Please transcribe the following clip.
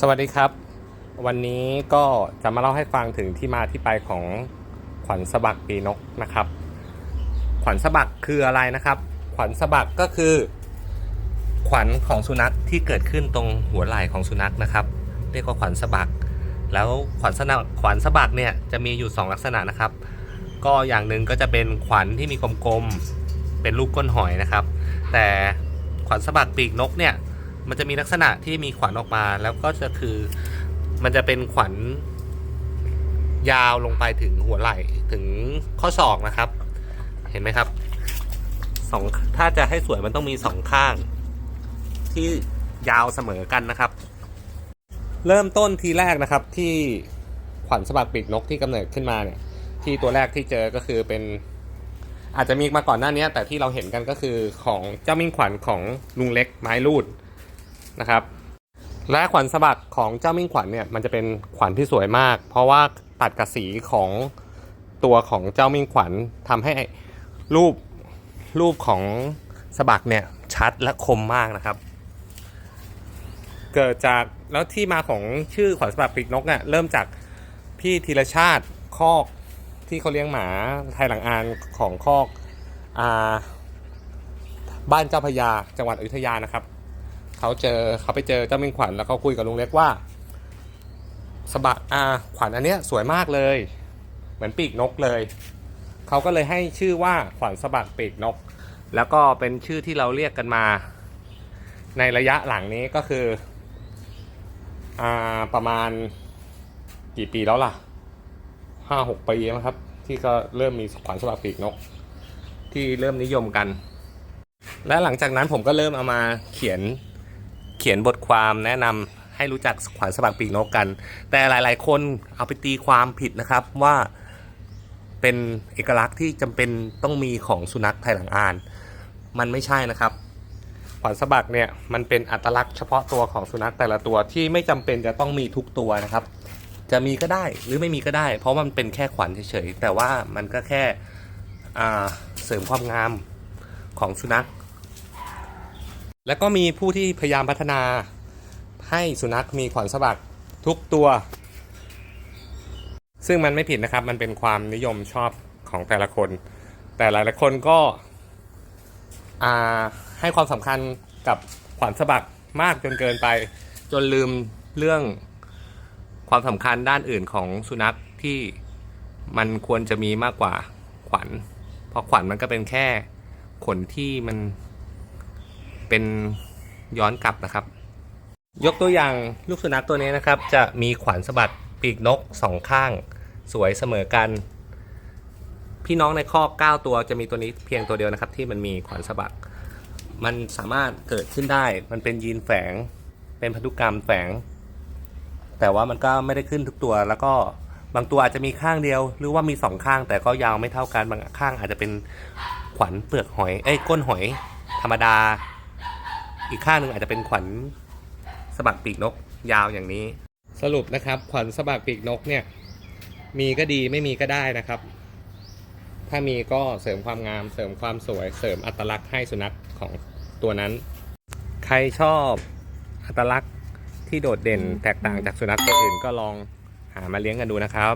สวัสดีครับ วันนี้ก็จะมาเล่าให้ฟังถึงที่มาที่ไปของขวัญสะบักปีนกนะครับ ขวัญสะบักคืออะไรนะครับ ขวัญสะบักก็คือ ขวัญของสุนัขที่เกิดขึ้นตรงหัวไหล่ของสุนัขนะครับ เรียกว่าขวัญสะบัก แล้วขวัญสนักขวัญสะบักเนี่ยจะมีอยู่ 2 ลักษณะนะครับ ก็อย่างหนึ่งก็จะเป็นขวัญที่มีกลมๆเป็นรูปก้นหอยนะครับ แต่ขวัญสะบักปีกนกเนี่ย มันจะมีลักษณะที่มีขวัญออกมา แล้วก็จะคือมันจะเป็นขวัญยาวลงไปถึงหัวไหล่ถึงข้อศอกนะครับ เห็นไหมครับสองถ้าจะให้สวยมันต้องมีสองข้าง ที่ยาวเสมอกันนะครับ เริ่มต้นทีแรกนะครับที่ขวัญสะบักปีกนกที่กำเนิดขึ้นมาเนี่ย ที่ตัวแรกที่เจอก็คือเป็นอาจจะมีมาก่อนหน้านี้แต่ที่เราเห็นกันก็คือของเจ้ามิ่งขวัญของลุงเล็กไม้รูด นะครับและขวัญสะบักของเจ้ามิ่งขวัญเนี่ยมันจะเป็นขวัญที่สวยมาก เพราะว่าตัดกับสีของตัวของเจ้ามิ่งขวัญทำให้รูปรูปของสะบักเนี่ยชัดและคมมากนะครับ เกิดจากแล้วที่มาของชื่อขวัญสะบักปีกนกเนี่ยเริ่มจากพี่ธีรชาติคอกที่เขาเลี้ยงหมาไทยหลังอานของคอกอาบ้านเจ้าพยาจังหวัดอยุธยานะครับ เขาเจอเขาไปเจอเจ้ามิ่งขวัญแล้วเขาคุยกับลุงเล็กว่าสะบักอ่าขวัญอันเนี้ยสวยมากเลย เหมือนปีกนกเลย เขาก็เลยให้ชื่อว่าขวัญสะบักปีกนก แล้วก็เป็นชื่อที่เราเรียกกันมา ในระยะหลังนี้ก็คืออ่าประมาณกี่ปีแล้วล่ะห้าหกปีแล้วครับ ที่ก็เริ่มมีขวัญสะบักปีกนก ที่เริ่มนิยมกัน และหลังจากนั้นผมก็เริ่มเอามาเขียน เขียนบทความแนะนำให้รู้จักขวัญสะบักปีกนกกัน แต่หลาย ๆ คนเอาไปตีความผิดนะครับว่าเป็นเอกลักษณ์ที่จำเป็นต้องมีของสุนัขไทยหลังอ่าน มันไม่ใช่นะครับขวัญสะบักเนี่ยมันเป็นอัตลักษณ์เฉพาะตัวของสุนัขแต่ละตัวที่ไม่จำเป็นจะต้องมีทุกตัวนะครับ จะมีก็ได้หรือไม่มีก็ได้ เพราะมันเป็นแค่ขวัญเฉยๆแต่ว่ามันก็แค่เสริมความงามของสุนัข แล้วก็มีผู้ที่พยายามพัฒนาให้สุนัขมีขวัญสะบักทุกตัว ซึ่งมันไม่ผิดนะครับ มันเป็นความนิยมชอบของแต่ละคน แต่หลายๆคนก็ให้ความสำคัญกับขวัญสะบักมากจนเกินไป จนลืมเรื่องความสำคัญด้านอื่นของสุนัขที่มันควรจะมีมากกว่าขวัญเพราะขวัญมันก็เป็นแค่ขนที่มัน เป็นย้อนกลับนะครับ ยกตัวอย่างลูกสุนัขตัวนี้นะครับ จะมีขวัญสะบัดปีกนกสองข้าง สวยเสมอกัน พี่น้องในข้อ 9 ตัวจะมีตัวนี้เพียงตัวเดียวนะครับ ที่มันมีขวัญสะบัดมันสามารถเกิดขึ้นได้ มันเป็นยีนแฝง เป็นพันธุกรรมแฝง แต่ว่ามันก็ไม่ได้ขึ้นทุกตัว แล้วก็บางตัวอาจจะมีข้างเดียว หรือว่ามีสองข้าง แต่ก็ยาวไม่เท่ากัน บางข้างอาจจะเป็นขวัญเปลือกหอย เอ้ย ก้นหอย ธรรมดา อีกข้างหนึ่งอาจจะเป็นขวัญสะบักปีกนกยาวอย่างนี้ สรุปนะครับ ขวัญสะบักปีกนกเนี่ย มีก็ดีไม่มีก็ได้นะครับ ถ้ามีก็เสริมความงาม เสริมความสวย เสริมอัตลักษณ์ให้สุนัขของตัวนั้น ใครชอบอัตลักษณ์ที่โดดเด่นแตกต่างจากสุนัขตัวอื่นก็ลองหามาเลี้ยงกันดูนะครับ